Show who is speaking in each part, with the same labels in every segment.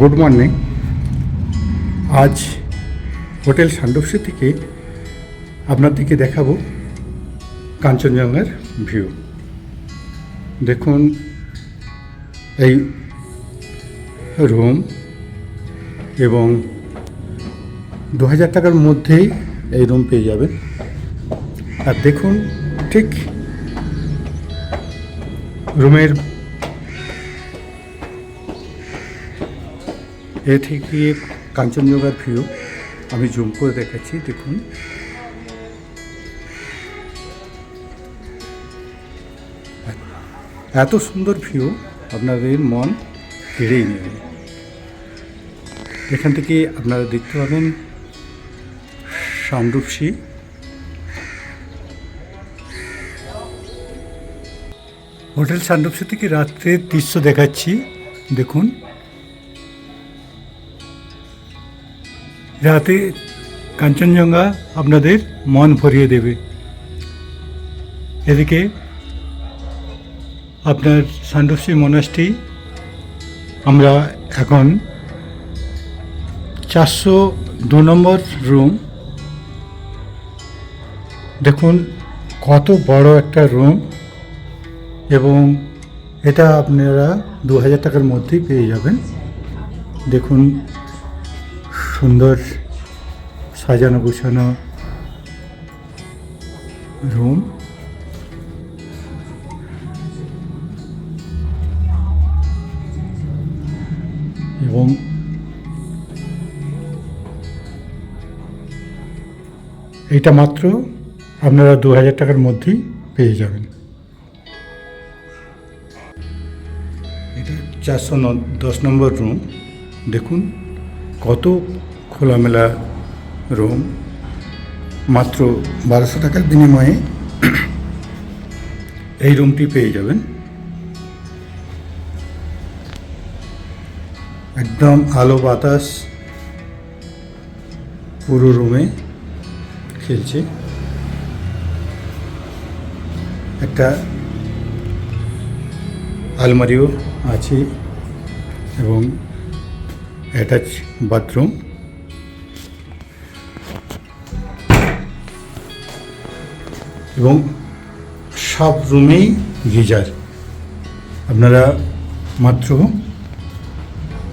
Speaker 1: Good morning. আজ hotel সান্ডপসি থেকে আপনাদেরকে দেখাবো কাঞ্চনজঙ্ঘার ভিউ। দেখুন এই রুম এবং দু হাজার টাকার মধ্যেই এই রুম পেয়ে যাবেন। আর দেখুন ঠিক রুমের এ থেকে কাঞ্চনজঙ্ঘার ভিউ। আমি জুম করে দেখাচ্ছি, দেখুন। এত সুন্দর ভিউ, আপনাদের মন কেড়েই নেবে। এখান থেকে আপনারা দেখতে পাবেন সামরূপসী হোটেল সান্ডপসি থেকে রাত্রের দৃশ্য দেখাচ্ছি, দেখুন। রাতে কাঞ্চনজঙ্ঘা আপনাদের মন ভরিয়ে দেবে। এদিকে আপনার সান্ডপসি মনাস্ট্রি আমরা এখন চারশো দু নম্বর রুম। দেখুন, কত বড় একটা রুম এবং এটা আপনারা দু হাজার টাকার মধ্যেই পেয়ে যাবেন। দেখুন সুন্দর সাজানো গোছানো রুম। এবং এটা মাত্র আপনারা দু হাজার টাকার মধ্যেই পেয়ে যাবেন। এটা চারশো দশ নম্বর রুম। দেখুন কত খোলামেলা রুম। মাত্র বারোশো টাকার বিনিময়ে এই রুমটি পেয়ে যাবেন। একদম আলো বাতাস পুরো রুমে খেলছে। একটা আলমারিও আছে এবং অ্যাটাচ বাথরুম। এবং সব রুমেই গিজার। আপনারা মাত্র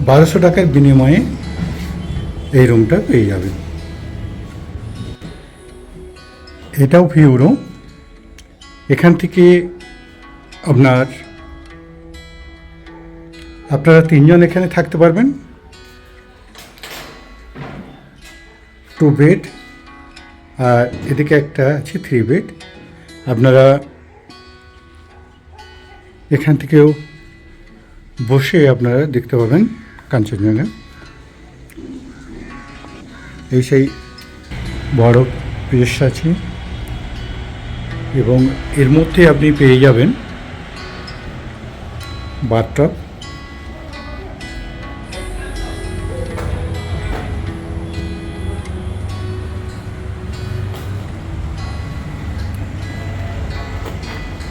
Speaker 1: বারোশো টাকার বিনিময়ে এই রুমটা পেয়ে যাবেন। এটাও ভিউ রুম। এখান থেকে আপনার, আপনারা তিনজন এখানে থাকতে পারবেন। টু বেড আর এদিকে একটা আছে থ্রি বেড আপনারা এখান থেকেও বসে আপনারা দেখতে পাবেন কাঞ্চনজঙ্ঘা। এই সেই বড় প্রেস আছে এবং এর মধ্যে আপনি পেয়ে যাবেন বাথটব।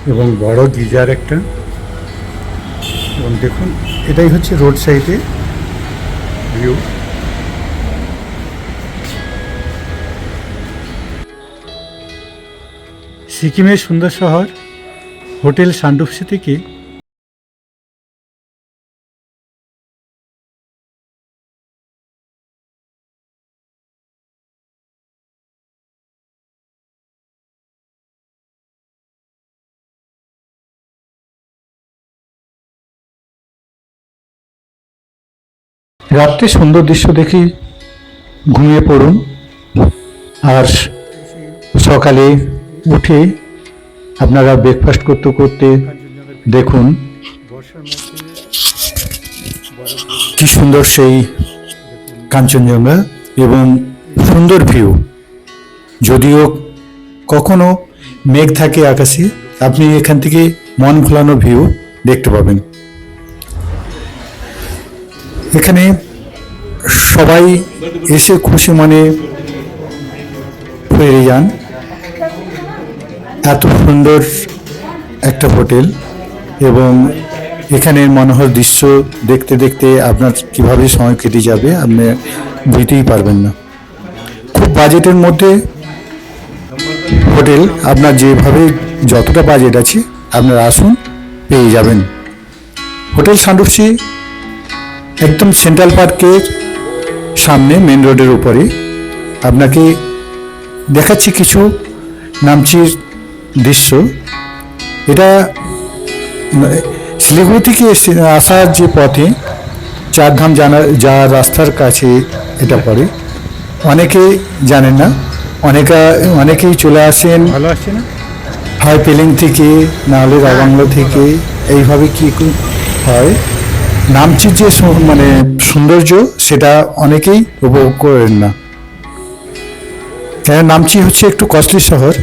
Speaker 1: এবং বড় গিজার একটা। এবং দেখুন, এটাই হচ্ছে রোড সাইডে ভিউ সিকিমের সুন্দর শহর, হোটেল সান্ডুপসি থেকে রাত্রে সুন্দর দৃশ্য দেখি ঘুমিয়ে পড়ুন। আর সকালে উঠে আপনারা ব্রেকফাস্ট করতে করতে দেখুন কি সুন্দর সেই কাঞ্চনজঙ্ঘা এবং সুন্দর ভিউ যদিও কখনো মেঘ থাকে আকাশে, আপনি এখান থেকে মন ভোলানো ভিউ দেখতে পাবেন। এখানে সবাই এসে খুশি মনে ফিরে যান। এত সুন্দর একটা হোটেল এবং এখানের মনোহর দৃশ্য দেখতে দেখতে আপনার কীভাবে সময় কেটে যাবে আপনি বুঝতেই পারবেন না। খুব বাজেটের মধ্যে হোটেল, আপনার যেভাবে যতটা বাজেট আছে আপনার আসুন, পেয়ে যাবেন। হোটেল সান্ডুপসি একদম সেন্ট্রাল পার্কের সামনে মেন রোডের উপরে আপনাকে দেখাচ্ছি কিছু নামচির দৃশ্য। এটা শিলিগুড়ি থেকে এসে- আসার যে পথে চারধাম জানা যা রাস্তার কাছে এটা পড়ে। অনেকে জানেন না অনেকে অনেকেই চলে আসেন।
Speaker 2: ভালো আসছে না?
Speaker 1: হয় পেলিং থেকে না হলে রাবাংলো থেকে এইভাবে কি কু- হয়? নামচির যে মানে সৌন্দর্য, সেটা অনেকেই উপভোগ করেন না। কেন নামচি হচ্ছে একটু কস্টলি শহর,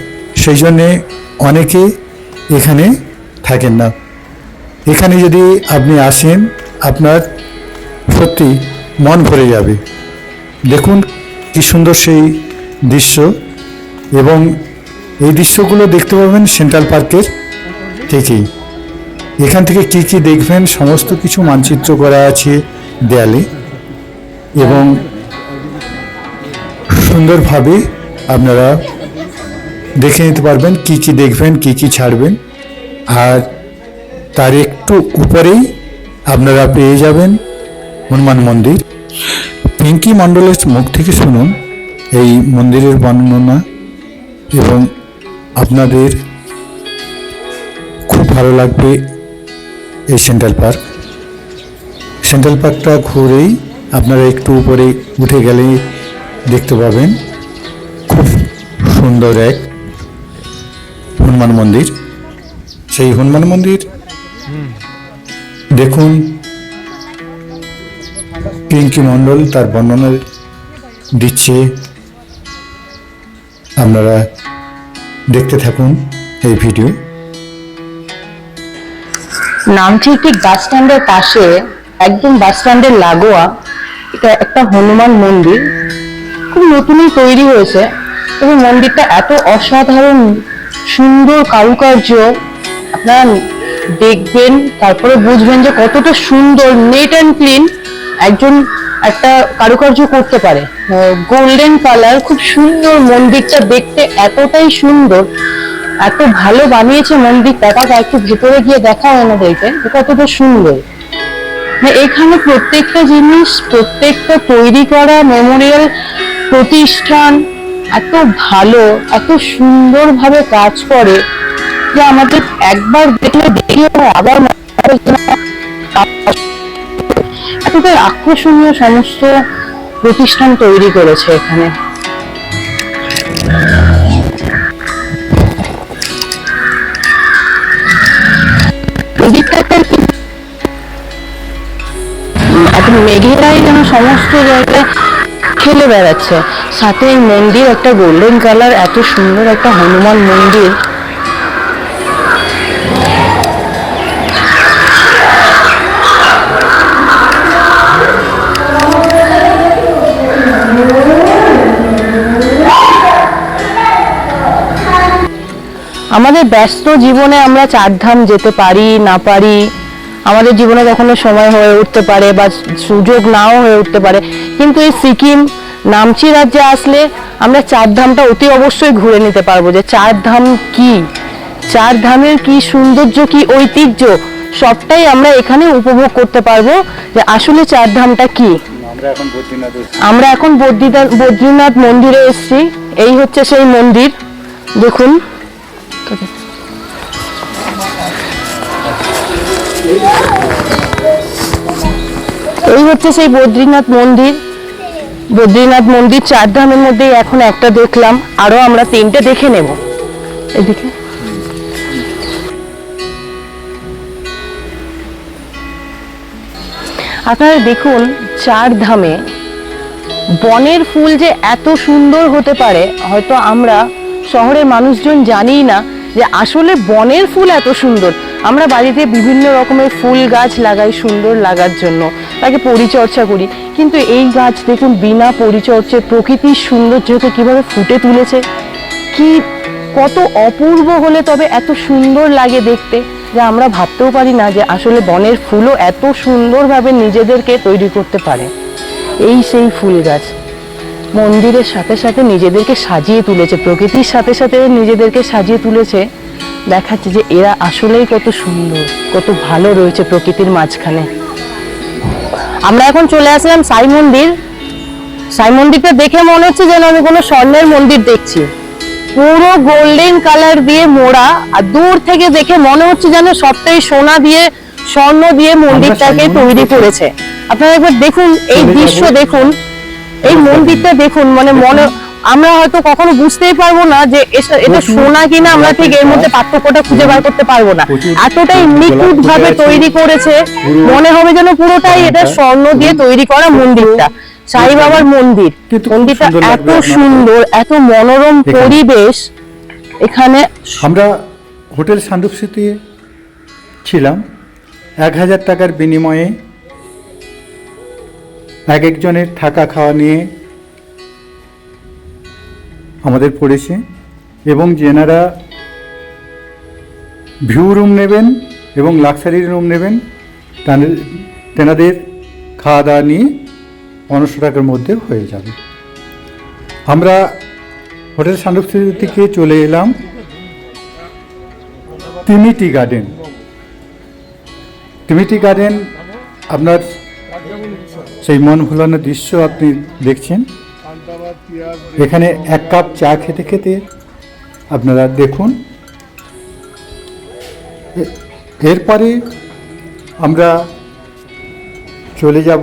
Speaker 1: সেই জন্যে অনেকে এখানে থাকেন না। এখানে যদি আপনি আসেন, আপনার সত্যি মন ভরে যাবে। দেখুন কি সুন্দর সেই দৃশ্য এবং এই দৃশ্যগুলো দেখতে পাবেন সেন্ট্রাল পার্কের থেকেই এখান থেকে কি কি দেখবেন? সমস্ত কিছু মানচিত্র করা আছে দেয়ালে এবং সুন্দরভাবে আপনারা দেখে নিতে পারবেন কি কি দেখবেন, কি কি ছাড়বেন। আর তার একটু উপরেই আপনারা পেয়ে যাবেন হনুমান মন্দির। পিঙ্কি মণ্ডলের মুখ থেকে শুনুন এই মন্দিরের বর্ণনা এবং আপনাদের খুব ভালো লাগবে এই সেন্ট্রাল পার্ক সেন্ট্রাল পার্কটা ঘুরেই আপনারা একটু উপরে উঠে গেলে দেখতে পাবেন খুব সুন্দর এক হনুমান মন্দির। সেই হনুমান মন্দির দেখুন পিঙ্কি মণ্ডল তার বর্ণনা দিচ্ছে। আপনারা দেখতে থাকুন এই ভিডিও।
Speaker 3: নামটি ঠিক বাস স্ট্যান্ডের পাশে, একদম বাস স্ট্যান্ডের লাগোয়া, এটা একটা হনুমান মন্দির। খুব নতুনই তৈরি হয়েছে। এবং মন্দিরটা এত অসাধারণ, সুন্দর কারুকার্য, আপনারা দেখবেন, তারপরে বুঝবেন যে কতটা সুন্দর নেট অ্যান্ড ক্লিন একজন একটা কারুকার্য করতে পারে। গোল্ডেন কালার খুব সুন্দর মন্দিরটা দেখতে এতটাই সুন্দর। এত ভালো বানিয়েছে মন্দিরটা তাকে একটু ভেতরে গিয়ে দেখা দেখবেন কতটা সুন্দর। এখানে প্রত্যেকটা জিনিস, প্রত্যেকটা তৈরি করা মেমোরিয়াল প্রতিষ্ঠান, এত ভালো, এত সুন্দরভাবে কাজ করে। যে আমাদের একবার দেখলে দেখে আবার এতটাই আকর্ষণীয় সমস্ত প্রতিষ্ঠান তৈরি করেছে এখানে। মেঘেরাই যেন সমস্ত জায়গায় খেলে বেড়াচ্ছে। সাথে মন্দির, একটা গোল্ডেন কালার এত সুন্দর একটা হনুমান মন্দির। আমাদের ব্যস্ত জীবনে আমরা চারধাম যেতে পারি, না পারি আমাদের জীবনে কখনো সময় হয়ে উঠতে পারে বা সুযোগ নাও হয়ে উঠতে পারে। কিন্তু এই সিকিম নামচি রাজ্যে আসলে আমরা চার ধামটা অতি অবশ্যই ঘুরে নিতে পারব যে চার ধাম কি? চার ধামের কি সৌন্দর্য কি ঐতিহ্য সবটাই আমরা এখানে উপভোগ করতে পারব যে আসলে চার ধামটা কি?
Speaker 2: আমরা এখন বদ্রীনাথ
Speaker 3: আমরা এখন বদ্রীনাথ বদ্রীনাথ মন্দিরে এসেছি। এই হচ্ছে সেই মন্দির। দেখুন। এই হচ্ছে সেই বদ্রীনাথ মন্দির। বদ্রীনাথ মন্দির চার ধামের মধ্যে এখন একটা দেখলাম। আরও আমরা তিনটে দেখে নেব। এদিকে। আপনারা দেখুন, চার ধামে বনের ফুল যে এত সুন্দর হতে পারে, হয়তো আমরা শহরের মানুষজন জানিই না যে আসলে বনের ফুল এত সুন্দর। আমরা বাড়িতে বিভিন্ন রকমের ফুল গাছ লাগাই সুন্দর লাগার জন্য, তাকে পরিচর্যা করি। কিন্তু এই গাছ দেখুন, বিনা পরিচর্যায় প্রকৃতির সৌন্দর্যকে কীভাবে ফুটে তুলেছে? কি, কত অপূর্ব হলে তবে এত সুন্দর লাগে দেখতে, যে আমরা ভাবতেও পারি না যে আসলে বনের ফুলও এত সুন্দরভাবে নিজেদেরকে তৈরি করতে পারে। এই সেই ফুল গাছ, মন্দিরের সাথে সাথে নিজেদেরকে সাজিয়ে তুলেছে, প্রকৃতির সাথে সাথে নিজেদেরকে সাজিয়ে তুলেছে। দেখাচ্ছে যে এরা আসলেই কত সুন্দর কত ভালো রয়েছে প্রকৃতির মাঝখানে। আমরা এখন চলে আসলাম সাই মন্দির। সাই মন্দিরটা দেখে মনে হচ্ছে যেন আমি কোনো স্বর্ণের মন্দির দেখছি। পুরো গোল্ডেন কালার দিয়ে মোড়া আর দূর থেকে দেখে মনে হচ্ছে যেন সবটাই সোনা দিয়ে স্বর্ণ দিয়ে মন্দিরটাকে তৈরি করেছে। আপনারা একবার দেখুন এই দৃশ্য দেখুন এই মন্দিরটা দেখুন মানে মনে আমরা হয়তো কখনো বুঝতেই পারব না যে এটা সোনা কিনা আমরা ঠিক এর মধ্যে পার্থক্যটা খুঁজে বার করতে পারব না। এতটাই নিখুঁত ভাবে তৈরি করেছে। মনে হবে যেন পুরোটাই এটা স্বর্ণ দিয়ে তৈরি করা মন্দিরটা। সাই বাবার মন্দির। মন্দিরটা এত সুন্দর এত মনোরম পরিবেশ। এখানে
Speaker 1: আমরা হোটেল সান্দুপসিতে ছিলাম। এক হাজার টাকার বিনিময়ে এক একজনের থাকা খাওয়া নিয়ে আমাদের পড়েছে এবং যেনারা ভিউ রুম নেবেন এবং লাক্সারি রুম নেবেন তেনাদের খাওয়া দাওয়া নিয়ে পনেরোশো টাকার মধ্যে হয়ে যাবে। আমরা হোটেল সান্দুপসি থেকে চলে এলাম তিমিটি গার্ডেন। তিমিটি গার্ডেন আপনার সেই মন ভোলানো দৃশ্য আপনি দেখছেন। এখানে এক কাপ চা খেতে খেতে আপনারা দেখুন এরপরে আমরা চলে যাব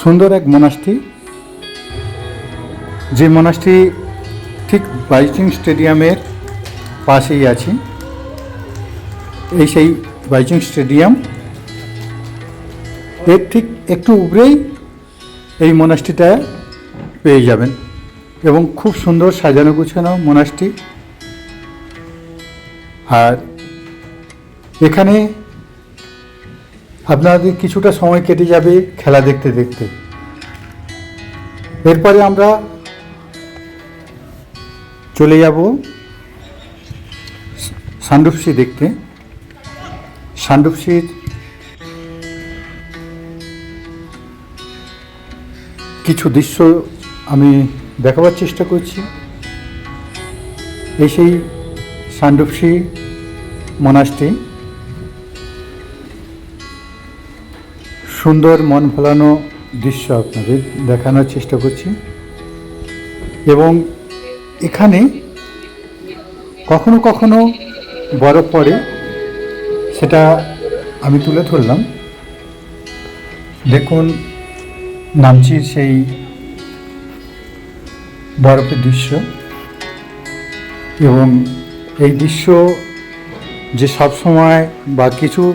Speaker 1: সুন্দর এক মনাস্ট্রি, যে মনাস্ট্রি ঠিক বাইচিং স্টেডিয়ামের পাশেই আছে। এই সেই বাইচিং স্টেডিয়াম, এর ঠিক একটু উপরেই এই মনাস্ট্রিটা পেয়ে যাবেন। এবং খুব সুন্দর সাজানো গুছানো মনাস্ট্রি আর এখানে আপনাদের কিছুটা সময় কেটে যাবে খেলা দেখতে দেখতে। এরপরে আমরা চলে যাব সান্ডুপসি দেখতে। সান্ডুপসির কিছু দৃশ্য আমি দেখাবার চেষ্টা করছি। এই সেই সান্ডুপসি মনাস্ট্রি সুন্দর মন ভোলানো দৃশ্য আপনাদের দেখানোর চেষ্টা করছি। এবং এখানে কখনো কখনো বরফ পড়ে, সেটা আমি তুলে ধরলাম। দেখুন নামচির সেই বরফের দৃশ্য। এবং এই দৃশ্য যে সব সময় বা কিছু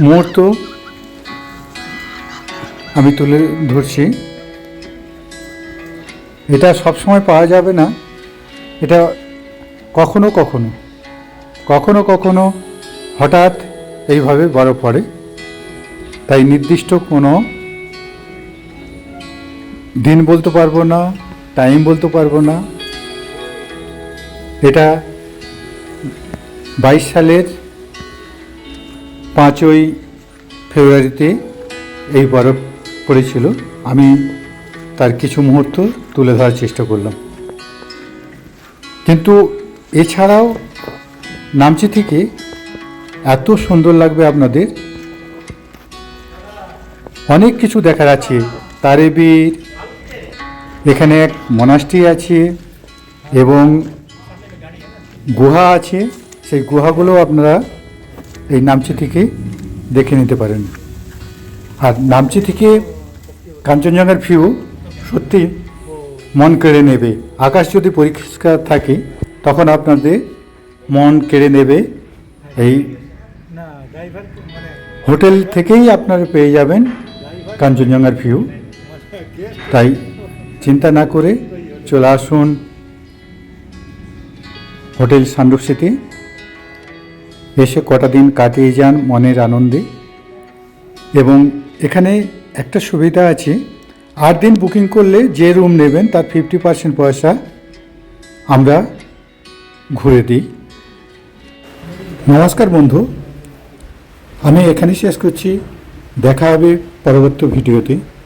Speaker 1: মুহূর্ত আমি তুলে ধরছি এটা সব সময় পাওয়া যাবে না। এটা কখনো কখনো কখনো কখনো হঠাৎ এইভাবে বরফ পড়ে। তাই নির্দিষ্ট কোনো দিন বলতে পারব না টাইম বলতে পারব না। এটা বাইশ সালের পাঁচই ফেব্রুয়ারিতে এই বরফ পড়েছিল। আমি তার কিছু মুহূর্ত তুলে ধরার চেষ্টা করলাম। কিন্তু এছাড়াও নামচি থেকে এত সুন্দর লাগবে আপনাদের। অনেক কিছু দেখার আছে। তারেবীর এখানে এক মনাস্ট্রি আছে এবং গুহা আছে। সেই গুহাগুলো আপনারা এই নামচি থেকে দেখে নিতে পারেন। আর নামচি থেকে কাঞ্চনজঙ্ঘার ভিউ সত্যি মন কেড়ে নেবে। আকাশ যদি পরিষ্কার থাকে, তখন আপনাদের মন কেড়ে নেবে। এই হোটেল থেকেই আপনারা পেয়ে যাবেন কাঞ্চনজঙ্ঘার ভিউ তাই চিন্তা না করে চলে আসুন হোটেল সান্ডুপসিতে এসে কটা দিন কাটিয়ে যান মনের আনন্দে। এবং এখানে একটা সুবিধা আছে, আট দিন বুকিং করলে যে রুম নেবেন তার ফিফটি পার্সেন্ট পয়সা আমরা ঘুরে দিই। নমস্কার বন্ধু, আমি এখানেই শেষ করছি। দেখা হবে পরবর্তী ভিডিওতে।